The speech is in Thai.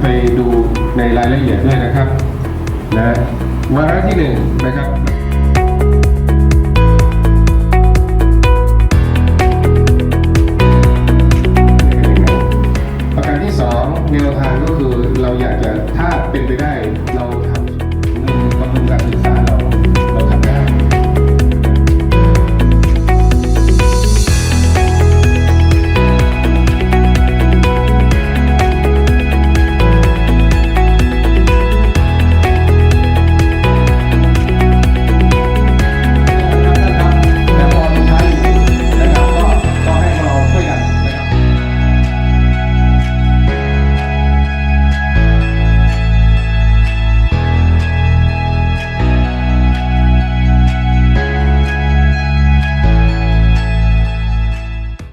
ไปดูในรายละเอียดด้วยนะครับนะวาระที่หนึ่งนะครับประการที่สองแนวทางก็คือเราอยากจะถ้าเป็นไปได้